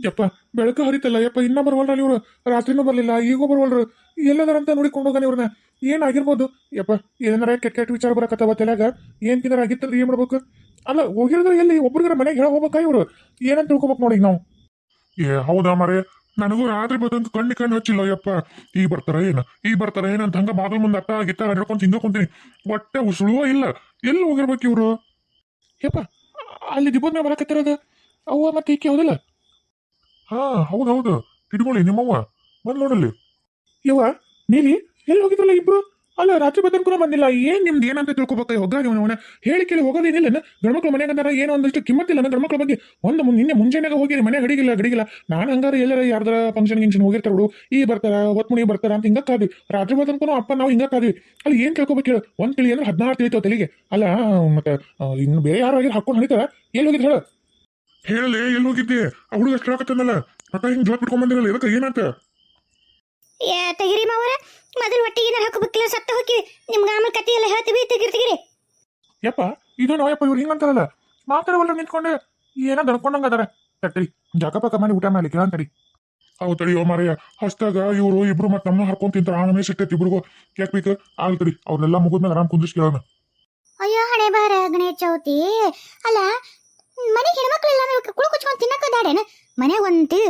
ಯಪ್ಪ ಬೆಳಕು ಹರಿತಲ್ಲ. ಯಪ್ಪ ಇನ್ನ ಬರವಲ್ರ ಇವ್ರು? ರಾತ್ರಿನೂ ಬರಲಿಲ್ಲ ಈಗೂ ಬರವಲ್ರು? ಅಂತ ನೋಡಿಕೊಂಡು ಹೋಗಾನ ಇವ್ರನ್ನ ಏನಾಗಿರ್ಬೋದು? ಯಪ್ಪ ಏನಾರ ಕೆಟ್ಟ ಕೆಟ್ಟ ವಿಚಾರ ಬರಕತ್ತವ ತಲೆಯಾಗ? ಏನ್ ತಿನ್ನಾರ ಆಗಿತ್ತಂದ್ರೆ ಏನ್ ಮಾಡ್ಬೇಕು? ಅಲ್ಲ ಹೋಗಿರೋದ್ರ ಎಲ್ಲಿ? ಒಬ್ರಿಗಾರ ಮನೆಗೆ ಹೇಳ ಹೋಗ್ಬೇಕಾ ಇವರು? ಏನಂತ ತಿಳ್ಕೊಬೇಕು ನೋಡಿ ನಾವು. ಏ ಹೌದಾ ಮರೇ ನನಗೂ ರಾತ್ರಿ ಬಂದಂತ ಕಣ್ಣು ಕಣ್ಣು ಹಚ್ಚಿಲ್ಲ ಯಪ್ಪ. ಈಗ ಬರ್ತಾರ ಏನ? ಈಗ ಬರ್ತಾರ ಏನಂತ ಹಂಗ ಬಾಗಲ್ ಮುಂದೆ ಅಟ್ಟ ಗಿಟ್ಟ ಹಿಡ್ಕೊಂಡು ತಿಂದ್ಕೊಂತೀನಿ ಒಟ್ಟೆ ಉಸುಳುವ ಇಲ್ಲ? ಎಲ್ಲಿ ಹೋಗಿರ್ಬೇಕು ಇವರು? ಯಪ್ಪ ಅಲ್ಲಿ ದಿಬ್ಬದ ಮೇಲೆ ಬರಕತ್ತಿರೋದು? ಅವ್ವ ಮತ್ತೆ ಈಕೆ ಹೌದಲ್ಲ ಹಾ, ಹೌದು ಹೌದು. ಇಟ್ಕೊಳ್ಳಿ ನಿಮ್ಮವ್ವ ಬಂದ್ ನೋಡಲ್ಲಿ. ಯವ್ವ, ನೀಲಿ, ಎಲ್ಲಿ ಹೋಗಿದ್ರಲ್ಲ ಇಬ್ರು? ಅಲ್ಲ, ರಾತ್ರಿ ಬದನ್ ಕೂಡ ಬಂದಿಲ್ಲ. ಏನ್ ನಿಮ್ದು? ಏನಂತ ತಿಳ್ಕೊಬೇಕು? ಹೋಗ ಅವನ ಹೇಳಿ ಕೇಳಿ ಹೋಗೋದೇನಿಲ್ಲ ಗಂಡ್ಮಕ್ಳು ಮನೆಗೆ ಅಂದಾರ, ಏನೋ ಒಂದಿಷ್ಟು ಕಿಮ್ಮತ್ತಿಲ್ಲ ಗಂಡ್ಮಕ್ಳ ಬಗ್ಗೆ ಒಂದು ನಿನ್ನೆ ಮುಂಜಾನೆಗ ಹೋಗಿರಿ ಮನೆ ಅಡಿಗಿಲ್ಲ, ಗಡಿಗಿಲ್ಲ. ನಾನು ಹಂಗಾರೆ ಎಲ್ಲರ ಯಾರ್ದಾರ ಫಂಕ್ಷನ್ ಗಿಂಕ್ಷನ್ ಹೋಗಿರ್ತಾರ ಈ ಬರ್ತಾರ, ಹೊತ್ತು ಮುನಿ ಬರ್ತಾರ ಅಂತ ಹಿಂಗ ಕಾದ್ವಿ. ರಾತ್ರಿ ಬದನ್ಕೂ ಅಪ್ಪ, ನಾವು ಹಿಂಗ ಕಾದ್ವಿ. ಅಲ್ಲಿ ಏನ್ ಕೇಳ್ಕೊಬೇಕು ಹೇಳು ಒಂದ್ ತಿಳಿ ಅಂದ್ರೆ ಹದಿನಾರು ತಿಳಿತಾವ ತಲೆಗೆ. ಅಲ್ಲ ಮತ್ತೆ ಇನ್ನು ಬೇರೆ ಯಾರು ಹಾಕೊಂಡು ಹಣಿತಾರ ಎಲ್ಲಿ ಹೋಗಿದ್ರು ಹೇಳು? ಹೇಳಲೆ ಎಲ್ಲಿ ಹೋಗಿದ್ದೆ? ಆ ಹುಡುಗ ಅಷ್ಟು ಹೇಳಕತ್ತನಲ್ಲ ಅಕ್ಕ ಹಿಂಗ್ ಜೋಕ್ ಬಿಟ್ಕೊಂಡ್ ಬಂದಿರಲ್ಲ ಇದಕ್ಕೆ ಏನಾತ? ಏ ತಗಿರಿ ಮಾವರ. ಮೊದಲು ಒಟ್ಟಿಗೆ ಏನಾರ ಹಾಕೋಬೇಕಿಲ್ಲ ಸತ್ತ ಹೋಗಿ ನಿಮ್ಗೆ ಆಮೇಲೆ ಕತಿ ಎಲ್ಲ ಹೇಳ್ತೀವಿ ತಗಿರಿ ತಗಿರಿ. ಯಪ್ಪ ಇದು ನಾಯಪ್ಪ ಇವ್ರು ಹಿಂಗಂತಾರಲ್ಲ ಮಾತಾಡವಲ್ಲ ನಿಂತ್ಕೊಂಡೆ? ಏನೋ ದಡ್ಕೊಂಡಂಗ ಅದಾರ ತಟ್ಟಿ ಜಾಕ ಪಕ್ಕ ಮಾಡಿ ಊಟ ಮಾಡ್ಲಿಕ್ಕೆ ಅಂತಡಿ ಅವು ತಡಿಯೋ ಓ ಮಾರಯ್ಯ ಹಸ್ತಾಗ ಇವರು ಇಬ್ರು ಮತ್ತೆ ನಮ್ಮ ಹರ್ಕೊಂಡ್ ತಿಂತಾರ ಆಮೇಲೆ ಸಿಟ್ಟೈತಿ ಇಬ್ರಿಗೂ. ಯಾಕೆ ಬೇಕು? ಆಲ್ ತಡಿ ಅವ್ರನ್ನೆಲ್ಲ ಮುಗಿದ್ಮೇಲೆ ಆರಾಮ್ ಕುಂದಿಸ್ ಕೇಳೋಣ ಅಯ್ಯೋ ಹಣೆ ಬಾರ ಗಣೇಶ ಚೌತಿ. ಅಲ್ಲ ಮನೆಗೆ ಹೆಣ್ಮಕ್ಳು ಇಲ್ಲ ಕುಳು ಕುಚ್ಕೊಂಡು ತಿನ್ನಕ ದಾಡೇನ ಮನ್ಯಾಗ ಒಂದು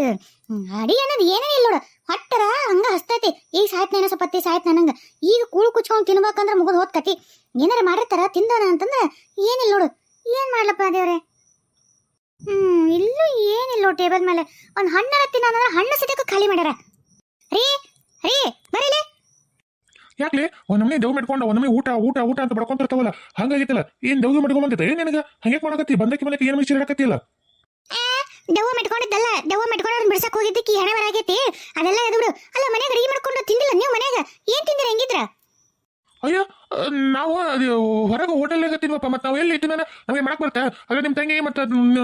ಅಡಿ ಅನ್ನೋದು ಏನೇ ಇಲ್ಲ ನೋಡು. ಹೊಟ್ಟರ ಹಂಗ ಹಸ್ತೈತಿ ಈಗ ಸಾಯ್ತ ಸ್ವಲ್ಪ ಸಪತ್ತಿ ಸಾಯ್ತ ನನಂಗ ಈಗ ಕೂಳು ಕುಚ್ಕೊಂಡು ತಿನ್ಬೇಕಂದ್ರ ಮುಗಿದು ಹೋದ್ ಕತಿ ಏನಾರ ಮಾಡಿರ್ತಾರ ತಿಂದೋಣ ಅಂತಂದ್ರ ಏನಿಲ್ಲ ನೋಡು. ಏನ್ ಮಾಡ್ಲಪ್ಪ ದೇವ್ರೆ? ಹ್ಮ್, ಇಲ್ಲೂ ಏನಿಲ್ಲ ಟೇಬಲ್ ಮೇಲೆ. ಒಂದ್ ಹಣ್ಣರ ತಿನ್ನ ಹಣ್ಣು ಸದ್ಯಕ್ಕೂ ಖಾಲಿ ಮಾಡ್ಯಾರ ರೀ ರೀ ಬರೀಲಿ ಯಾಕ್ಲೆ? ಒಂದ್ ದೇವ್ ಮಾಡ್ಕೊಂಡು ಒಂದ್ ಊಟ ಊಟ ಊಟ ಅಂತ ಬಡ್ಕೊಂತಿರ್ತಾವಲ್ಲ, ಹಂಗಾಗಿತ್ತಲ್ಲ? ಏನ್ ದವ್ ಬಂದಿತ್ತ ಏನ್ ನಿನಗ? ಹಂಗೆ ಮಾಡಕತ್ತಿ? ಬಂದಕ್ಕೆ ಬಂದಕ್ಕೆ ಏನ್ ಮಿಶ್ರ ಹಾಕತ್ತಿಲ್ಲ ದೆವ್ವ ಮೆಟ್ಕೊಂಡಿದ್ದಲ್ಲ, ದೆವ್ವ ಮೆಟ್ಕೊಂಡು ಬಿಡ್ಸಕ್ ಹೋಗಿದ್ದಕ್ಕೆ ಹಣ ಬರಾಗೈತಿ ಅದೆಲ್ಲ ಎದ್ಬಿಡು ಅಲ್ಲ ಮನೆಗೆ ಅಡಿಗೆ ಮಾಡ್ಕೊಂಡು ತಿಂದಿಲ್ಲ ನೀವು ಮನ್ಯಾಗ? ಏನ್ ತಿಂದಿರ ಹೆಂಗಿದ್ರ? ಅಯ್ಯೋ ನಾವು, ಅದು, ಹೊರಗೆ ಹೋಟೆಲ್ನಾಗ ತಿನ್ವಪ್ಪ ಮತ್ತೆ ನಾವು ಎಲ್ಲಿ ತಿನ್ನ ನಮಗೆ ಮಾಡಕ್ ಬರ್ತಾ ಅಲ್ಲ ನಿಮ್ಮ ತಂಗಿ ಮತ್ತೆ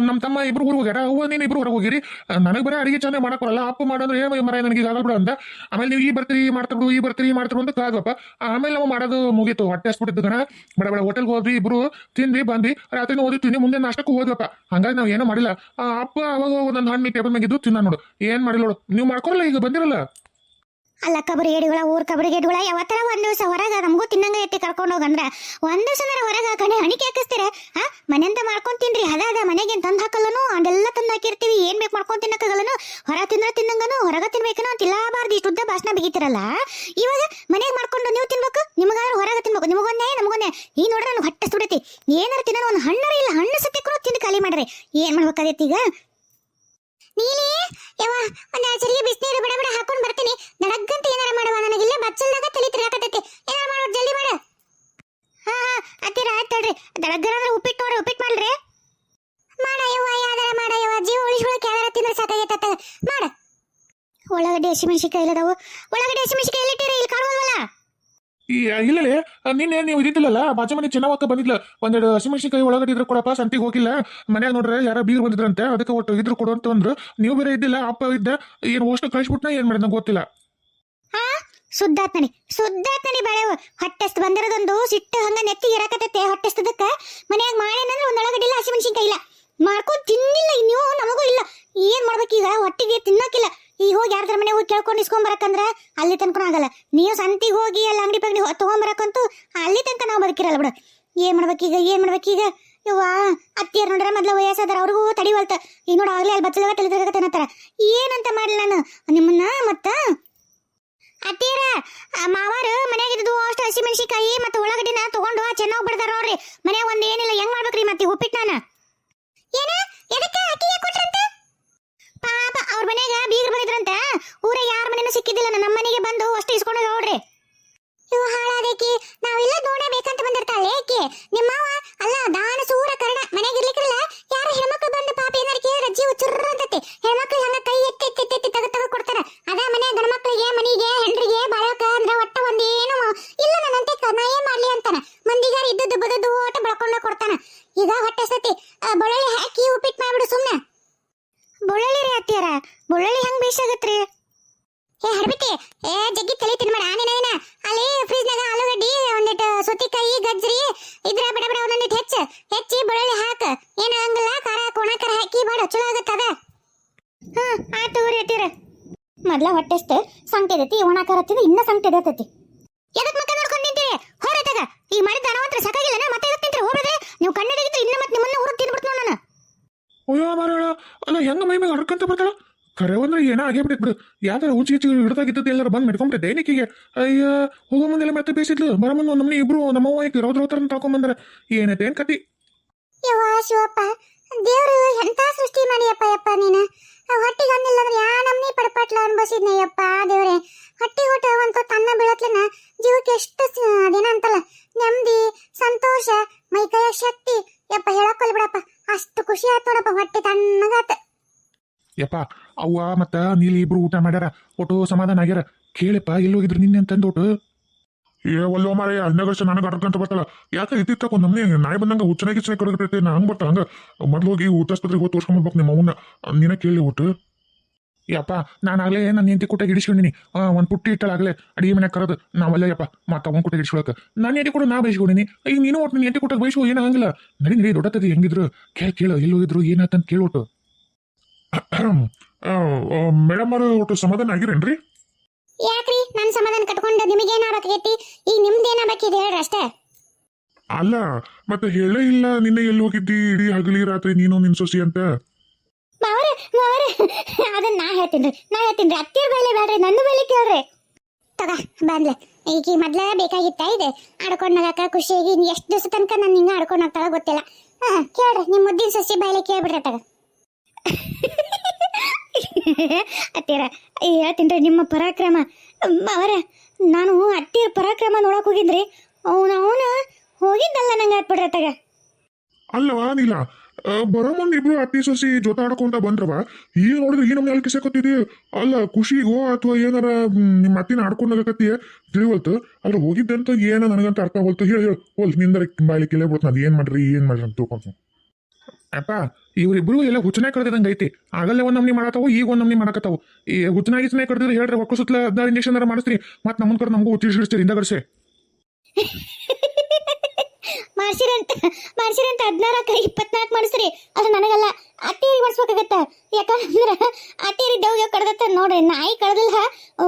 ನಮ್ಮ ತಮ್ಮ ಇಬ್ರು ಊರಿಗೆ ಹೋಗ್ಯಾರ. ನೀನು ಇಬ್ರು ಹೊರಗೆ ಹೋಗಿರಿ. ನನಗೆ ಬರೀ ಅಡಿಗೆ ಚೆನ್ನಾಗಿ ಮಾಡಕ್ ಬರಲ್ಲ. ಅಪ್ಪ ಮಾಡೋದು, ಏ ಮರ ನನಗೆ ಆಗಲ್ಲ ಬಿಡು ಅಂತ. ಆಮೇಲೆ ನೀವು ಈ ಬರ್ತೀರಿ ಮಾಡ್ತಾ ಬಿಡು, ಈ ಬರ್ತೀರಿ ಮಾಡ್ತಾ ಬಿಡು ಅಂತ ಕಾದ್ವಪ್ಪ. ಆಮೇಲೆ ನಾವು ಮಾಡೋದು ಮುಗೀತು. ಹೊಟ್ಟೆ ಹಸ್ಬಿಟ್ಟಿದ್ದು ಗಣ ಬೇಡ ಬೇಡ ಹೋಟೆಲ್ಗೆ ಹೋದ್ವಿ, ಇಬ್ರು ತಿಂದ್ವಿ, ಬಂದ್ವಿ. ರಾತ್ರಿ ಓದಿತ್ತೀನಿ ಮುಂದೆ ನಾಷ್ಟಕ್ಕೂ ಹೋದ್ವಪ್ಪ. ಹಂಗಾಗಿ ನಾವು ಏನೂ ಮಾಡಿಲ್ಲ. ಅಪ್ಪ ಅವಾಗ ಒಂದೊಂದು ಹಣ್ಣು ಟೇಬಲ್ ಮ್ಯಾಗಿದ್ದು ತಿನ್ನ ನೋಡು. ಏನು ಮಾಡಿಲ್ಲ ನೋಡು. ನೀವು ಮಾಡ್ಕೊರಲ್ಲ, ಈಗ ಬಂದಿರಲ್ಲ. ಅಲ್ಲ, ಕಬರಿ ಗೇಡಿಗಳ ಊರ್ ಕಬರಿ ಗೇಡಿಗಳ, ಯಾವತ್ತರ ಒಂದ್ ದಿವಸ ಹೊರಗ ನಮಗೂ ತಿನ್ನಂಗ ಐತಿ ಕರ್ಕೊಂಡು ಹೋಗಂದ್ರ. ಒಂದ್ ದಿವಸ ಹೊರಗ ಕಣೆ ಹಣಿಕೆ ಹಾಕಿಸ್ತೀರ? ಹಾ, ಮನೆಯಿಂದ ಮಾಡ್ಕೊಂಡ್ ತಿನ್ರಿ. ಅದಾಗ ಮನೆಗೆ ತಂದ್ ಹಾಕಲ್ಲನು, ಅದೆಲ್ಲ ತಂದ್ ಹಾಕಿರ್ತೀವಿ. ಏನ್ ಬೇಕು ಮಾಡ್ಕೊಂಡ್ ತಿನ್ನಕ್ಕಾಗಲ್ಲನು? ಹೊರ ತಿಂದ್ರ ತಿನ್ನಂಗನು, ಹೊರಗ ತಿನ್ಬೇಕನು ಅಂತ ಇಲ್ಲಾಬಾರ್ದು. ಇಷ್ಟು ಉದ್ದ ಭಾಷಣ ಬಿಗಿತಿರಲ್ಲ? ಇವಾಗ ಮನೆಗೆ ಮಾಡ್ಕೊಂಡು ನೀವು ತಿನ್ಬೇಕು, ನಿಮಗಾದ್ರೂ ಹೊರಗ ತಿನ್ಬೇಕು. ನಿಮಗೊಂದೇ, ನಮಗೊಂದೇ. ಈ ನೋಡ್ರೆ ನನಗೆ ಹೊಟ್ಟೆ ಸುಡತಿ. ಏನಾರ ತಿನ್ನೋ ಒಂದು ಹಣ್ಣರ ಇಲ್ಲ, ಹಣ್ಣು ಸತ್ಯಕ್ಕೂ ತಿಂದು ಖಾಲಿ ಮಾಡ್ರಿ. ಏನ್ ಮಾಡ್ಬೇಕಾಗೈತಿ ಈಗ? ನೀಲಿ ಯವ್ವ, ಒಂದ್ ಎರಡ್ ಸರಿಗೆ ಬಿಸಿನೀರು ಬಡ ಬಡ ಹಾಕೊಂಡ್ ಬರ್ತೀನಿ. ನಡಗ್ಗಂತ ಏನಾರ ಮಾಡುವ ನನಗಿಲ್ಲೇ ಬಚ್ಚಲ್ದಾಗ ತಲೆ ತಿರ್ಗಾಕತೈತಿ ಏನಾರ ಮಾಡೋ, ಜಲ್ದಿ ಮಾಡ. ಹಾ ಹಾ ಅತ್ತಿರ ಆಯ್ತು ತಡ್ರಿ. ದಡಗ್ಗರ ಅಂದ್ರೆ ಉಪ್ಪಿಟ್ಟು ನೋಡ್ರಿ, ಉಪ್ಪಿಟ್ಟು ಮಾಡ್ರಿ. ಮಾಡ ಯವ್ವ, ಯಾವ್ದಾರ ಮಾಡ ಯವ್ವ. ಜೀವ ಉಳಿಸ್ಕೊಳಕ್ ಯಾವ್ದಾರ ತಿಂದ್ರೆ ಸಾಕಾಗೈತ ಮಾಡ. ಒಳಗಡೆ ಹಸಿಮೆಣಸಿಕಾಯಿ ಇಲ್ಲದವು ಒಳಗಡೆ ಹಸಿಮೆಣಸಿಕಾಯಿ ಎಲ್ಲಿಟ್ಟಿರಿ ಇಲ್ಲಿ ಕಾಣುವಲ್ವಲ್ಲ ಈ ಇಲ್ಲಲೇ ನಿನ್ನೆ ನೀವು ಇದ್ದಿಲ್ಲಲ್ಲ ಬಾಜು ಮನೆ ಚೆನ್ನಾಗ ಬಂದಿದ್ಲ. ಒಂದೆರಡು ಹಸಿಮೆಣಸಿನಕಾಯಿ ಒಳಗಡೆ ಇದ್ರು ಕೊಡಪ್ಪ, ಸಂತಿಗೆ ಹೋಗಿಲ್ಲ. ಮನ್ಯಾಗ ನೋಡ್ರೆ ಯಾರ ಬೀರ್ ಬಂದಿದ್ರಂತೆ, ಅದಕ್ಕೆ ಒಟ್ಟು ಇದ್ರು ಕೊಡು ಅಂತ ಅಂದ್ರು. ನೀವು ಬೇರೆ ಇದ್ದಿಲ್ಲ, ಅಪ್ಪ ಇದ್ದ, ಏನು ಅಷ್ಟು ಕಳಿಸ್ಬಿಟ್ನ ಏನ್ ಮಾಡಿದ ಗೊತ್ತಿಲ್ಲ. ಹಾ ಸುದ್ದಾತ್ ನಡಿ ಸುದ್ದಾತ್ ನಡಿ ಬೆಳೆವು. ಹೊಟ್ಟೆಸ್ಟ್ ಬಂದಿರೋದೊಂದು ಸಿಟ್ಟು ಹಂಗ ನೆತ್ತಿ ಇರಕತೈತೆ ಹೊಟ್ಟೆಸ್ತದಕ್ಕ. ಮನ್ಯಾಗ ಮಾಡೇನಂದ್ರೆ ಒಂದೊಳಗಡಿಲ್ಲ ಹಸಿಮೆಣಸಿನಕಾಯಿ ಇಲ್ಲ. ಮಾಡ್ಕೊ ತಿನ್ನಿಲ್ಲ ನೀವು ನಮಗೂ ಇಲ್ಲ. ಏನ್ ಮಾಡ್ಬೇಕೀಗ? ಹೊಟ್ಟಿಗೆ ತಿನ್ನಕ್ಕಿಲ್ಲ ಈಗ ಹೋಗಿ ಯಾರ್ದಾರ ಮನೆ ಹೋಗಿ ಕೇಳ್ಕೊಂಡು ಇಸ್ಕೊಂಬರಕಂದ್ರೆ ಅಲ್ಲಿ ತನಕ ಆಗಲ್ಲ. ನೀವು ಸಂತಿಗೆ ಹೋಗಿ ಅಲ್ಲಿ ಅಂಗಡಿ ಪಗಡಿ ತಗೊಂಬರಕಂತೂ ಅಲ್ಲಿ ತನಕ ನಾವು ಬದುಕಿರಲ್ಲ ಬಿಡು. ಏನ್ ಮಾಡ್ಬೇಕೀಗ ಏನ್ ಮಾಡ್ಬೇಕೀಗ ಯವ್ವಾ, ಅತ್ತಿಯರ್ ನೋಡ್ರ ಮೊದ್ಲ ವಯಸ್ಸಾದಾರ ಅವ್ರಿಗೂ ತಡಿವಲ್ತ. ಈಗ ನೋಡ ಆಗ್ಲೇ ಅಲ್ಲಿ ಬಚ್ಚಲಾಗ ತಲೆ ಅನ್ನತ್ತಾರ ಏನಂತ ಮಾಡ್ಲಿ ನಾನು? ನಿಮ್ಮನ್ನ ಮತ್ತ? ಅತ್ತಿಯರ ಮಾವಾರು ಮನ್ಯಾಗ ಇದ್ದು ಅಷ್ಟು ಹಸಿಮೆಣಸಿಕಾಯಿ ಮತ್ತು ಉಳ್ಳಾಗಡ್ಡಿನ ತಗೊಂಡು ಚೆನ್ನಾಗಿ ಬಿಡ್ತಾರ ನೋಡ್ರಿ. ಮನ್ಯಾಗ ಒಂದೇನಿಲ್ಲ ಹೆಂಗ್ ಮಾಡ್ಬೇಕ್ರಿ ಮತ್ತೆ ಉಪ್ಪಿಟ್ಟು ನಾನು? ಏನ? ಎದಕ್ಕೆ ಅಕ್ಕಿಗೆ ಕೊಟ್ರಂತ? ಪಾಪ, ಅವ್ರ ಮನೆಗೆ ಬೀಗರು ಬಂದಿದ್ರಂತ. ಊರ ಯಾರ ಮನೆನೂ ಸಿಕ್ಕಿದ್ದಿಲ್ಲ ನಮ್ಮ ಮನೆಗೆ ಬಂದು ಅಷ್ಟು ಇಸ್ಕೊಂಡು ನೋಡ್ರಿ ಇವು ಹಾಳಾದೇಕಿ ನಾವೆಲ್ಲ ನೋಡಬೇಕಂತ ಬಂದಿರ್ತಾಳೆ ಏಕೆ? ನಿಮ್ಮವ್ವ ಅಲ್ಲ, ದಾನ, ಸೂರ, ಕರ್ಣ ಮನೆಗೆ ಇರ್ಲಿಕ್ಕಿಲ್ಲ? ಯಾರ ಹೆಣ್ಮಕ್ಳು ಬಂದು ಪಾಪ ಏನಾರ ಕೇಳಿದ್ರೆ ಜೀವ ಚುರ್ರ ಅಂತತೆ. ಹೆಣ್ಮಕ್ಳು ಹಂಗ ಕೈ ಎತ್ತಿ ಎತ್ತಿ ಎತ್ತಿ ತಗ ತಗ ಕೊಡ್ತಾರ. ಅದ ಮನೆ ಗಂಡ್ಮಕ್ಳಿಗೆ, ಮನಿಗೆ, ಹೆಂಡ್ರಿಗೆ ಬಾಳಕ ಅಂದ್ರ ಒಟ್ಟ ಒಂದೇನು ಇಲ್ಲ ನನ್ನಂತೆ ನಾ ಏನ್ ಮಾಡ್ಲಿ ಅಂತಾನ. ಮಂದಿಗಾರ ಇದ್ದದ್ದು ಬದದ್ದು ಓಟ ಬೆಳ್ಕೊಂಡ ಕೊಡ್ತಾನ. ಈಗ ಹೊಟ್ಟೆ ಸತಿ ಬೊಳಲಿ ಹಾಕಿ ಉಪ್ಪಿಟ್ಟು ಮಾಡ್ಬಿಡು ಸುಮ್ನೆ. ಬೊಳಲಿ ರೀ ಅತ್ತಿಯರ. ಬೊಳಲಿ ಹೆಂಗ್ ಬೇಸಾಗತ್ರಿ ಏ, ಹರ್ಬಿಟ್ಟಿ, ಏ, ಜಗ್ಗಿ ತಲೆ ತಿನ್ಬೇಡ. ಆನೇನೇನ ಅಲ್ಲಿ ಫ್ರಿಜ್ನಾಗ ಆಲೂಗಡ್ಡಿ ಒಂದಿಟ್ಟು ಸೌತಿಕಾಯಿ ಗಜ್ಜರಿ ಇದ್ರ ಬಡ ಬಡ ಒಂದೊಂದಿಟ್ಟು ಹೆಚ್ಚ. ಹೆಚ್ಚಿ ಬೆಳ್ಳುಳ್ಳಿ ಹಾಕ. ಏನ ಹಂಗಲ್ಲ, ಖಾರ ಕೋಣಕರ ಹಾಕಿ ಬಾಡ ಚಲೋ ಆಗತ್ತದ. ಹಾ, ಆಯ್ತು ತಗೋರಿ ಅತ್ತಿಯರ. ಮೊದ್ಲ ಹೊಟ್ಟೆಸ್ಟ್ ಸಂಕ್ಟೈತಿ ಒಣಕರತ್ತಿದ ಇನ್ನ ಸಂಕ್ಟ ಎದತೈತಿ ಎದಕ್ ಮಕ್ಕ ನೋಡ್ಕೊಂಡು ನಿಂತೀರಿ? ಹೊರತಾಗ ಈ ಮಾಡಿದ ಅನವಂತರ ಸಾಕಾಗಿಲ್ಲನ? ಮತ್ತೆ ಎದಕ್ ನಿಂತೀರಿ? ನೀವು ಕಣ್ಣಡಿಗಿದ್ರೆ ಇನ್ನ ಮತ್ತೆ ನಿಮ್ಮನ್ನ ಊರಿಗೆ ತಿನ್ಬಿಡ್ತು ನಾನು ಅಯ್ಯೋ ಮಾರಾಳ ಅಲ್ಲ ಹೆಂಗ ಮೈ ಮೇಲೆ ಹರ್ಕಂತ ಬರ್ತಾಳ? ಕರೆ ಅಂದ್ರೆ ಏನೋ ಆಗೇ ಬಿಟ್ಟಿದ್ ಬಿಡು. ಯಾವ್ದಾರ ಉಂಚಿ ಹೆಚ್ಚು ಹಿಡ್ದಾಗಿದ್ದದ್ದು ಎಲ್ಲರೂ ಬಂದು ಮೆಡ್ಕೊಂಡ್ಬಿಟ್ಟೆ ದೈನಿಕಿಗೆ ಅಯ್ಯ, ಹೋಗೋ ಮುಂದೆಲ್ಲ ಮತ್ತೆ ಬೇಸಿದ್ಲು ಬರ ಮುಂದೆ ನಮ್ಮನೆ ಇಬ್ರು ನಮ್ಮವ್ವ ಈಗ ರೌದ್ರ ಹತ್ರ ತಳ್ಕೊಂಬಂದ್ರೆ ಏನೈತೆ ಏನ್ ಕತಿ? ಯವ್ವ, ಶಿವಪ್ಪ. ದೇವ್ರು ಎಂತ ಸೃಷ್ಟಿ ಮಾಡಿಯಪ್ಪ, ಯಪ್ಪ ನೀನು? ಹೊಟ್ಟಿಗೆ ಅಂದಿಲ್ಲ ಅಂದ್ರೆ ಯಾ ನಮ್ನಿ ಪಡಪಟ್ಲ ಅನ್ಬಸಿದ್ನೆ ಯಪ್ಪ ದೇವ್ರೆ. ಹೊಟ್ಟಿ ಊಟ ಅಂತ ತನ್ನ ಬೀಳತ್ಲನ ಜೀವಕ್ಕೆ ಎಷ್ಟು ಅದೇನ ಅಂತಲ್ಲ ನೆಮ್ಮದಿ, ಸಂತೋಷ ಮೈಕೈಯ ಶಕ್ತಿ. ಯಪ್ಪ ಹೇಳಕ್ಕೊಲ್ ಬಿಡಪ್ಪ ಅಷ್ಟು ಖುಷಿ ಆಯ್ತು ನೋಡಪ್ಪ ಹೊಟ್ಟೆ ತಣ್ಣಗಾತ. ಯಪ್ಪ ಅವ್ವ ಮತ್ತ ನೀಲಿ ಇಬ್ರು ಊಟ ಮಾಡ್ಯಾರ. ಒಟ್ಟು ಸಮಾಧಾನ ಆಗ್ಯಾರ. ಕೇಳಪ್ಪ ಎಲ್ಲಿ ಹೋಗಿದ್ರು ನಿನ್ನೆ ಅಂತಂದು ಒಟ್ಟು ಏ ಒಲ್ಲೋ ಮಾರೇ ವರ್ಷ ನನಗೆ ಅಡ್ಕಂತ ಬರ್ತಾಳ. ಯಾಕೆ ಇತ್ತಿತ್ತಕ್ಕ ಒಂದು ನಮ್ಮನೆ ನಾಯಿ ಬಂದಂಗ ಉಚ್ಚನೆ ಗಿಚ್ಚನೆ ಕಡಗಟ್ಟೈತೆ ನಾ ಹಂಗೆ ಬರ್ತಾ ಹಂಗ. ಮೊದ್ಲು ಹೋಗಿ ಊಟಾಸ್ಪತ್ರೆಗೆ ಹೋಗಿ ತೋರ್ಸ್ಕೊಂಡ್ಬರ್ಬೇಕು ನಿಮ್ಮ ಅವನ್ನ ನೀನೇ ಕೇಳಿ ಒಟ್ಟು ಯಪ್ಪ ನಾನು ಆಗ್ಲೇ ನನ್ನ ಹೆಂಡತಿ ಕೊಟ್ಟಾಗ ಹಿಡಿಸ್ಕೊಂಡಿನಿ. ಒಂದು ಪುಟ್ಟಿ ಇಟ್ಟಳಾಗಲೇ ಅಡಿಗೆ ಮನೆ ಕರೆದು ನಾವಲ್ಲ ಯಪ್ಪ ಮತ್ತೆ ಅವನ ಕೂಟ ಹಿಡಿಸ್ಕೊಳಕ್ಕೆ ನಾನು ಹೆಂಡತಿ ಕೂಡ ನಾ ಬಯಸ್ಕೊಂಡಿನಿ ಈಗ ನೀನು ಒಟ್ಟು ನನ್ನ ಹೆಂಡತಿ ಕೂಟ ಬಯಸುವ ಏನಾಗಂಗಿಲ್ಲ ನಡಿ ನಡಿ ದೊಡ್ಡತದಿ ಹೆಂಗಿದ್ರು ಕೇಳ ಕೇಳು ಎಲ್ಲಿ ಹೋಗಿದ್ರು ಏನಾತಂತ ಕೇಳೋಟು ಮೇಡಮ್ ಅವರು ಒಟ್ಟು ಸಮಾಧಾನ ಆಗಿರೇನ್ರಿ? ಯಾಕ್ರಿ? ನನ್ನ ಸಮಾಧಾನ ಕಟ್ಕೊಂಡು ನಿಮಗೇನಾಗಬೇಕೈತಿ ಈಗ ನಿಮ್ದೇನಾಗಬೇಕಿದೆ ಹೇಳ್ರಿ ಅಷ್ಟೇ. ಅಲ್ಲ ಮತ್ತೆ ಹೇಳೇ ಇಲ್ಲ ನಿನ್ನೆ ಎಲ್ಲಿ ಹೋಗಿದ್ದಿ ಇಡೀ ಹಗಲಿ ರಾತ್ರಿ ನೀನು ನಿನ್ ಸೊಸಿ ಅಂತ. ಮಾವರ, ಅದನ್ನ ನಾ ಹೇಳ್ತೀನಿ ನಾ ಹೇಳ್ತೀನಿ ಅತ್ತಿಯರ ಬೈಲೆ ಬೇಡ್ರಿ ನನ್ನ ಬೈಲೆ ಕೇಳ್ರಿ. ತಗ, ಬಂದ್ಲೆ. ಈಗ ಮೊದ್ಲ ಬೇಕಾಗಿತ್ತ ಇದೆ? ಆಡ್ಕೊಂಡ್ ನಗಾಕ, ಖುಷಿಯಾಗಿ ಎಷ್ಟು ದಿವಸ ತನಕ ನಾನು ಹಿಂಗೆ ಆಡ್ಕೊಂಡು ಹೋಗ್ತಾಳ ಗೊತ್ತಿಲ್ಲ. ಹಾ, ಕೇಳ್ರಿ ನಿಮ್ಮ ಮುದ್ದಿನ ಸಸಿ ಬೈಲೆ ಕೇಳ್ಬಿಡ್ರಿ ತಗ. ಅತ್ತೀರ ಹೇಳ್ತೀನಿ ನಿಮ್ಮ ಪರಾಕ್ರಮ. ಅವರ ನಾನು ಅತ್ತಿಯರ ಪರಾಕ್ರಮ ನೋಡಕ್ ಹೋಗಿದ್ರಿ. ಅವನ ಅವನ ಹೋಗಿದ್ದಲ್ಲ ನಂಗೆ ಆತ್ಬಿಡ್ರಿ ತಗ. ಅಲ್ಲವಾ, ನೀಲ? ಆ, ಬರೋ ಮುಂದೆ ಇಬ್ರು ಅತ್ತಿ ಸೊಸಿ ಜೊತೆ ಆಡ್ಕೊಂತ ಬಂದ್ರವ? ಈಗ ನೋಡಿದ್ರೆ ಈ ನಮ್ಗೆ ಅಲ್ಲಿ ಕಿಸಕತ್ತಿದಿ ಅಲ್ಲ ಖುಷಿಗೋ ಅಥವಾ ಏನಾರ ನಿಮ್ಮ ಅತ್ತಿನ ಆಡ್ಕೊಂಡಾಗತ್ತಿ ತಿಳಿವಲ್ತು. ಅಲ್ಲ ಹೋಗಿದ್ದಂತ ಏನ ನನಗಂತ ಅರ್ಥ ಹೋಲ್ತು. ಹೇಳಿ ಹೇಳು. ಹೋಲ್ ನಿಂದರ ಬಾಯಿ ಕೇಳೇ ಬಿಡ್ತು ಅದು ಏನ್ ಮಾಡ್ರಿ ಏನ್ ಮಾಡ್ರಿ ಅಂತ ತಿಳ್ಕೊಂತ ಅಪ್ಪ ಇವ್ರಿಬ್ರು ಎಲ್ಲ ಹುಚ್ಚನೆ ಕಡ್ದಂಗ ಐತಿ. ಆಗಲ್ಲೇ ಒಂದ್ ನಮ್ನಿ ಮಾಡತ್ತಾವು ಈಗ ಒಂದ್ ನಮ್ನಿ ಮಾಡಕತ್ತಾವು. ಈ ಹುಚ್ಚನ ಗಿಚ್ಚನೆ ಕಡ್ದ್ರೆ ಹೇಳ್ರಿ ಒಕ್ಕ ಸುತ್ತಲ ಇಂಜೆಕ್ಷನ್ ಮಾಡಿಸ್ತೀರಿ ಮತ್ತೆ ನಮ್ಮನ್ ಕಡೆ ನಮಗೂ ತಿಳಿಸ್ತೀರಿ ಹಿಂದಗಡ್ಸೆ ಮಾಡ್ಸಿರಂತ ಮಾಡ್ಸಿರಂತ ಹದಿನಾರಕ್ಕ ಇಪ್ಪತ್ನಾಲ್ಕು ಮಾಡಿಸ್ರಿ. ಅದು ನನಗಲ್ಲ ಅತ್ತೇರಿ ಮಾಡಿಸ್ಬೇಕಾಗತ್ತ ಯಾಕಂದ್ರೆ ಅತ್ತೇರಿ ದೇವ್ಗೆ ಕಡ್ದತ್ತ ನೋಡ್ರಿ ನಾಯಿ ಕಡ್ದಿಲ್ಲ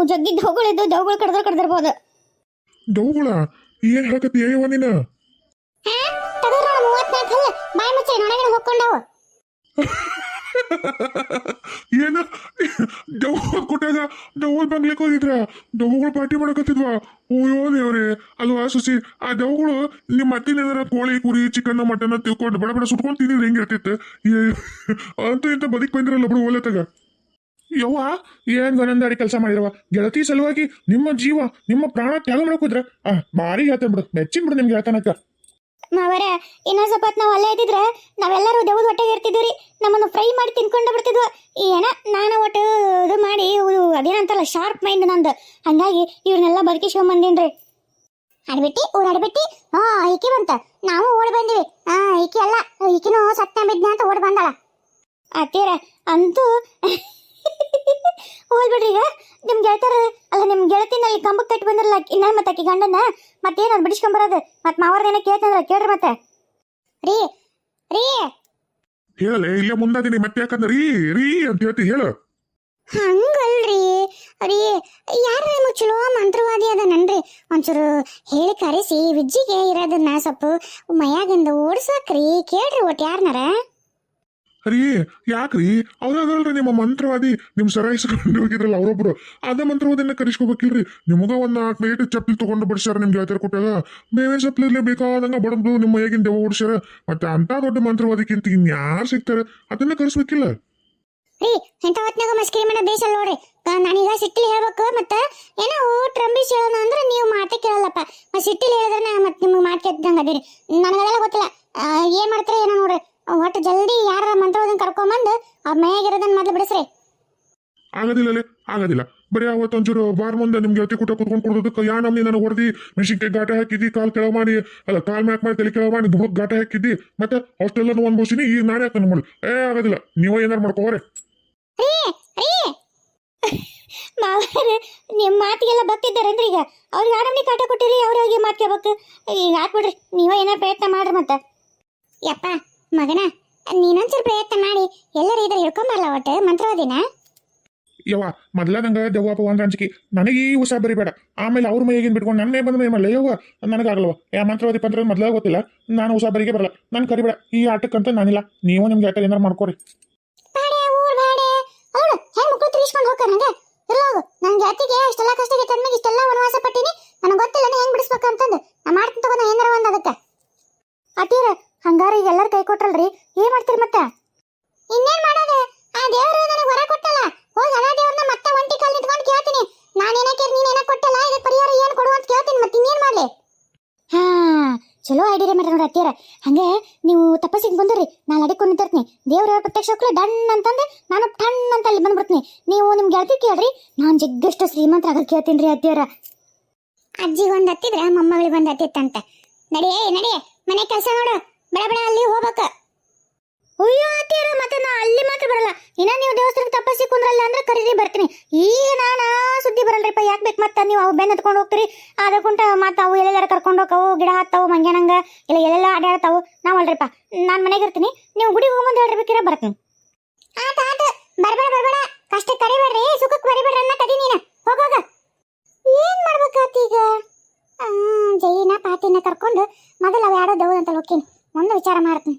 ಜಗ್ಗಿ ಇದ್ದು ದೇವ್ಗಳು ಕಡ್ದ್ರ ಕಡ್ದಿರ್ಬೋದು. ದೌಗಳ? ಏನ್ ಹೇಳಕತ್ತಿ ಏಯವ್ವ ನೀನ? ಮೂವತ್ನಾಲ್ಕು ಬಾಯಿ ಮುಚ್ಚಿ ಹೊಕ್ಕೊಂಡವು. ಏನ? ದವ್ವ ಕೊಟ್ಟಾಗ ದವ್ವಲ್ ಬಂಗ್ಲಿಕ್ಕೆ ಹೋಗಿದ್ರ ದವ್ವಗಳು ಪಾರ್ಟಿ ಮಾಡಕತ್ತಿದ್ವಾ? ಓಯೋ ದೇವ್ರೆ. ಅಲ್ವಾ ಸುಸಿ ಆ ದವ್ಗಳು ನಿಮ್ಮ ಮತ್ತಿನ ಏನಾರ ಕೋಳಿ ಕುರಿ ಚಿಕನ್ ಮಟನ್ ತಿಳ್ಕೊಂಡು ಬಡ ಬಡ ಸುಟ್ಕೊಂಡು ತಿಂದಿದ್ರೆ ಹೆಂಗ್ ಇರ್ತಿತ್ತು? ಏ, ಅಂತೂ ಇಂತ ಬದುಕ್ ಬಂದಿರಲ್ಲ ಬಿಡು ಓಲೆತಾಗ ಯವ್ವ ಏನ್ ಗನಂದಾಡಿ ಕೆಲಸ ಮಾಡಿರವ ಗೆಳತಿ ಸಲುವಾಗಿ ನಿಮ್ಮ ಜೀವ ನಿಮ್ಮ ಪ್ರಾಣ ತ್ಯಾಗ ಮಾಡಕೋದ್ರ? ಆ ಮಾರಿ ಹೇಳ್ತೇನೆ ಬಿಡು. ಮೆಚ್ಚಿನ ಬಿಡು ನಿಮ್ಗೆ ಹೇಳ್ತಾನಕ್ಕ ಮಾವರ ಇನ್ನೊಂದ್ ಸ್ವಲ್ಪ ಹೊತ್ತು ನಾವು ಅಲ್ಲೇ ಇದ್ದಿದ್ರೆ ನಾವೆಲ್ಲರೂ ದೇವದ ಹೊಟ್ಟೆಗೆ ಇರ್ತಿದ್ವಿ ನಮ್ಮನ್ನು ಫ್ರೈ ಮಾಡಿ ತಿನ್ಕೊಂಡು ಬಿಡ್ತಿದ್ವು ಏನ, ನಾನು ಒಟ್ಟು ಇದು ಮಾಡಿ ಅದೇನಂತಲ್ಲ ಶಾರ್ಪ್ ಮೈಂಡ್ ನಂದು. ಹಂಗಾಗಿ ಇವ್ರನ್ನೆಲ್ಲ ಬದುಕಿಸ್ಕೊಂಡ್ ಬಂದೀನ್ರಿ ಅಡ್ಬಿಟ್ಟಿ ಊರ್ ಅಡ್ಬಿಟ್ಟಿ ಹಾ, ಈಕಿ ಬಂತ. ನಾವು ಓಡ್ ಬಂದಿವಿ. ಹಾ, ಈಕಿ ಅಲ್ಲ, ಈಕಿನೂ ಸತ್ಯ ಬಿದ್ನ ಅಂತ ಓಡ್ ಬಂದಳ. ಅತ್ತೀರ ಅಂತೂ ಹೋಗ್ಬಿಡ್ರಿ ಈಗ. ನಿಮ್ ಗೆಳತರ ಅಲ್ಲ ನಿಮ್ ಗೆಳತಿನಲ್ಲಿ ಕಂಬಕ್ಕೆ ಕಟ್ಟಿ ಬಂದ್ರಲ್ಲ ಇನ್ನ ಮತ್ತೆ ಆಕಿ ಗಂಡನ? ಮತ್ತೇನು ಅದು ಬಿಡಿಸ್ಕೊಂಬರೋದು ಮತ್ತೆ ಮಾವರ್ದೇನ ಕೇಳ್ತಂದ್ರ ಕೇಳ್ರಿ ಮತ್ತೆ. ರೀ ರೀ. ಹೇಳಲೆ ಇಲ್ಲೇ ಮುಂದಾದಿನಿ ಮತ್ತೆ ಯಾಕಂದ್ರೆ ರೀ ರೀ ಅಂತ ಹೇಳ್ತಿ ಹೇಳು. ಹಂಗಲ್ರಿ. ರೀ ಯಾರ ನಿಮ್ಮ ಚಲೋ ಮಂತ್ರವಾದಿ ಅದನನ್ರಿ ಒಂಚೂರು ಹೇಳಿ ಕರೆಸಿ ವಿಜ್ಜಿಗೆ ಇರೋದನ್ನ ಸ್ವಲ್ಪ ಮಯಾಗಿಂದ ಓಡ್ಸಾಕ್ರಿ ಕೇಳ್ರಿ ಒಟ್ಟು ಯಾರನಾರ. ರೀ ಯಾಕ್ರಿ? ಅವ್ರಾಗಲ್ರಿ ನಿಮ್ಮ ಮಂತ್ರವಾದಿ? ನಿಮ್ ಸರಾಯಿಸ್ಕೊಂಡು ಹೋಗಿದ್ರಲ್ಲ ಅವರೊಬ್ರು. ಅದ ಮಂತ್ರವಾದಿನ ಕರಿಸ್ಕೋಬೇಕಿಲ್ರಿ. ನಿಮಗ ಒಂದ್ ನಾಲ್ಕು ಪ್ಲೇಟ್ ಚಪ್ಪಲಿ ತಗೊಂಡು ಬಡಿಸ್ಯಾರ ನಿಮ್ಗೆ ಹೇಳ್ತಾರೆ ಕೊಟ್ಟಾಗ ಬೇವಿನ ಚಪ್ಪಲಿ ಬೇಕಾದಂಗ ಬಡದು ನಿಮ್ಮ ಹೇಗಿನ ದೆವ್ವ ಓಡಿಸ್ಯಾರ. ಮತ್ತೆ ಅಂತ ದೊಡ್ಡ ಮಂತ್ರವಾದಿಕ್ಕಿಂತ ಇನ್ಯಾರು ಸಿಗ್ತಾರೆ? ಅದನ್ನ ಕರೆಸ್ಬೇಕಿಲ್ಲ. ರೀ ಎಂತ ಹೊತ್ನಾಗ ಮಸ್ಕಿರಿ ಮಾಡೋ ಬೇಸಲ್ಲ ನೋಡ್ರಿ. ನಾನೀಗ ಸಿಟ್ಟಿಲಿ ಹೇಳ್ಬೇಕು, ಮತ್ತೆ ಏನೋ ಊಟ ರಂಬಿಸಿ ಹೇಳೋಣ ಅಂದ್ರೆ ನೀವು ಮಾತೇ ಕೇಳಲ್ಲಪ್ಪ. ಮತ್ತೆ ಸಿಟ್ಟಿಲಿ ಹೇಳಿದ್ರೆ ಮತ್ತೆ ನಿಮ್ಗೆ ಮಾತು ಕೆತ್ತಂಗ ಅದೀರಿ. ನನಗದೆಲ್ಲ ಗೊತ್ತಿಲ್ಲ. ಏನ್ ಮಾಡ್ತೀರಿ ಏನೋ ನೋಡ್ರಿ. ಒಟ್ಟು ಜಲ್ದಿ ಯಾರ ಅವ್ರ ಮೊದಲು ಬಿಡಿಸ್ರಿ. ಆಗೋದಿಲ್ಲ ಲೇ, ಆಗೋದಿಲ್ಲ. ಬರೀ ಅವತ್ತು ಒಂಚೂರು ಬಾರ್ ಮುಂದೆ ನಿಮ್ಗೆ ಅತಿ ಕೂಟ ಕುತ್ಕೊಂಡು ಕೊಡೋದಕ್ಕೆ ಯಾ ನಮ್ನಿ ನನಗೆ ಹೊಡೆದಿ? ಮೆಣಸಿನ್ಕಾಯಿ ಗಾಟ ಹಾಕಿದ್ದಿ ಕಾಲ್ ಕೆಳಗೆ ಮಾಡಿ ಅಲ್ಲ ಕಾಲ್ ಮ್ಯಾಕ್ ಮಾಡಿ ತಲೆ ಕೆಳಗೆ ಮಾಡಿ ಬುಡಕ್ ಗಾಟ ಹಾಕಿದ್ದಿ ಮತ್ತೆ ಅಷ್ಟೆಲ್ಲ ಅನ್ಭವಿಸಿನಿ ಈಗ ನಾನೇ ಯಾಕೆ ಮಾಡಿ ಏ ಆಗೋದಿಲ್ಲ. ನೀವೇ ಏನಾರು ಮಾಡ್ಕೋರೆ ರೀ ರೀ. ಮಾವರ ನಿಮ್ಮ ಮಾತಿಗೆಲ್ಲ ಬರ್ತಿದ್ದಾರೇನ್ರಿ ಈಗ? ಅವ್ರಿಗೆ ಆರಾಮಿ ಕಾಟ ಕೊಟ್ಟಿರಿ ಅವ್ರಿಗೆ ಮಾತು ಕೇಳ್ಬೇಕು. ಈಗ ಹಾಕ್ಬಿಡ್ರಿ ನೀವೇ ಏನೋ ಪ್ರಯತ್ನ ಮಾಡ್ರಿ ಮತ್ತೆ. ಯಪ್ಪ ಮಗನ. ನೀನೊಂಚೂರು ಪ್ರಯತ್ನ ಮಾಡಿ. ಎಲ್ಲರೂ ಇದ್ರೆ ಹಿಡ್ಕೊಂಬರ್ಲ ಒಟ್ಟು? ಮಂತ್ರವಾದಿನ? ಯವ್ವ ಮೊದ್ಲದಂಗ ದೆವ್ವ ಪವ್ವ ಅಂದ್ರೆ ಅಂಜಿಕೆ. ನನಗೆ ಈ ಉಷಾ ಬರಿಬೇಡ. ಆಮೇಲೆ ಅವ್ರ ಮೈಗಿನ ಬಿಟ್ಕೊಂಡು ನನ್ನೇ ಮೈ ಮಲ್ಲೆ ಏನು ಮಾಡಲ್ಲ ಯವ್ವ ನನಗಾಗಲ್ವ. ಯಾ ಮಂತ್ರವಾದಿ ಪಂತ್ರ ಮೊದ್ಲಾಗ ಗೊತ್ತಿಲ್ಲ. ನಾನು ಉಷಾ ಬರಿಗೆ ಬರಲ್ಲ. ನಾನು ಕರಿಬೇಡ. ಈ ಆಟಕ್ಕಂತ ನಾನಿಲ್ಲ. ನೀವು ನಿಮ್ಗೆ ಆಟ ಏನಾರು ಮಾಡ್ಕೊರಿ. ಬಾಡೆ ಊರ್ ಬಾಡೆ ಅವಳು ಹೆಂಗ್ ಮಕ್ಕಳು ತಿರ್ಸ್ಕೊಂಡು ಹೋಗ್ತಾರ ಹಂಗ. ಇರ್ಲಾಗು ನನ್ ಜಾತಿಗೆ ಇಷ್ಟೆಲ್ಲ ಕಷ್ಟ ಆಗೈತೆ ಇಷ್ಟಲ್ಲ ಇಷ್ಟೆಲ್ಲ ವನವಾಸ ಪಟ್ಟಿನಿ. ನನಗೆ ಗೊತ್ತಿಲ್ಲ ಹೆಂಗ್ ಬಿಡಿಸ್ಬೇಕು ಅಂತಂದು ನಾ ಮಾಡ್ತೀನಿ ತಗೋ ನಾ ಏನಾರ ಒಂದ್ ಅದಕ್ಕೆ. ಅತೀರ ಹಂಗಾರ ಈಗ ಎಲ್ಲರೂ ಕೈ ಕೊಟ್ರಲ್ರಿ. ಏನ್ ಮಾಡ್ತೀರಿ ಮತ್ತೆ? ಇನ್ನೇನ್ ಮಾಡೋದು? ಆ ದೇವರು ನನಗೆ ವರ ಕೊಟ್ಟಲ್ಲ. ಹೋಗಿ ಅಲ್ಲ ದೇವ್ರನ್ನ ಮತ್ತೆ ಒಂಟಿ ಕಾಲ್ ನಿಂತ್ಕೊಂಡು ಕೇಳ್ತೀನಿ. ನಾನು ಏನಕ್ಕೆ ನೀನು ಏನಕ್ಕೆ ಕೊಟ್ಟಲ್ಲ? ಇದಕ್ಕೆ ಪರಿಹಾರ ಏನು ಕೊಡು ಅಂತ ಕೇಳ್ತೀನಿ ಮತ್ತೆ ಇನ್ನೇನ್ ಮಾಡ್ಲಿ? ಹಾ ಚಲೋ ಐಡಿಯಾ ಮಾಡ್ರಿ ನೋಡಿ ಅತ್ತಿಯರ ಹಂಗೆ ನೀವು ತಪಸ್ಸಿಗೆ ಬಂದ್ರಿ ನಾನು ಅಡಿಕೊಂಡು ನಿಂತಿರ್ತೀನಿ ದೇವ್ರ ಪ್ರತ್ಯಕ್ಷ ಹೋಗ್ಲಿ ಡನ್ ಅಂತಂದ್ರೆ ನಾನು ಟನ್ ಅಂತ ಅಲ್ಲಿ ಬಂದ್ಬಿಡ್ತೀನಿ. ನೀವು ನಿಮ್ ಗೆಳತಿ ಕೇಳ್ರಿ ನಾನು ಜಗ್ಗಷ್ಟು ಶ್ರೀಮಂತ್ರ ಆಗಲಿ ಕೇಳ್ತೀನಿ ರೀ ಅತ್ತಿಯರ ಅಜ್ಜಿಗೆ ಒಂದು ಹತ್ತಿದ್ರೆ ಮೊಮ್ಮಗಳಿಗೆ ಒಂದು ಹತ್ತಿತ್ತಂತೆ. ನಡಿಯೇ ನಡಿಯೇ ಮನೆ ಕೆಲಸ ನೋಡು. ಬಡ ಬಡ ಅಲ್ಲಿ ಹೋಗ್ಬೇಕ. ಅಯ್ಯೋ ಆತಿಯರ ಮತ್ತೆ ನಾ ಅಲ್ಲಿ ಮಾತ್ರ ಬರಲ್ಲ. ಇನ್ನ ನೀವು ದೇವಸ್ಥಾನಕ್ಕೆ ತಪಸ್ಸಿ ಕುಂದ್ರಲ್ಲ ಅಂದ್ರೆ ಕರೀರಿ ಬರ್ತೀನಿ. ಈಗ ನಾನು ಸುದ್ದಿ ಬರಲ್ರಿಪ್ಪ ಯಾಕೆ ಬೇಕು ಮತ್ತೆ ನೀವು ಅವು ಬೆನ್ ಹತ್ಕೊಂಡು ಹೋಗ್ತೀರಿ? ಅದಕ್ಕುಂಟ ಮತ್ತೆ ಅವು ಎಲ್ಲೆಲ್ಲಾರ ಕರ್ಕೊಂಡು ಹೋಗವು ಗಿಡ ಹತ್ತವು ಮಂಗ್ಯಾನಂಗ ಇಲ್ಲ ಎಲ್ಲೆಲ್ಲ ಅಡ್ಯಾಡ್ತಾವು ನಾವಲ್ರಿಪ್ಪ ನಾನು ಮನೆಗೆ ಇರ್ತೀನಿ. ನೀವು ಗುಡಿಗೆ ಹೋಗ್ಬಂದು ಹೇಳ್ರಿ ಬೇಕಿರ ಬರ್ತೀನಿ. ಆತ ಆತ. ಬರ್ಬೇಡ ಬರ್ಬೇಡ. ಕಷ್ಟ ಕರಿಬೇಡ್ರಿ. ಸುಖಕ್ಕೆ ಬರಿಬೇಡ್ರಿ ಅನ್ನ ಕದಿ ನೀನು. ಹೋಗೋಗ ಏನ್ ಮಾಡ್ಬೇಕಾತ್ ಈಗ? ಆ, ಜೈನ ಪಾತಿನ ಕರ್ಕೊಂಡು ಮೊದಲು ಅವು ಯಾಡೋ ದೇವ್ ಅಂತ ಹೋಗ್ತೀನಿ. ಮುಂದೆ ವಿಚಾರ ಮಾಡ್ತೀನಿ.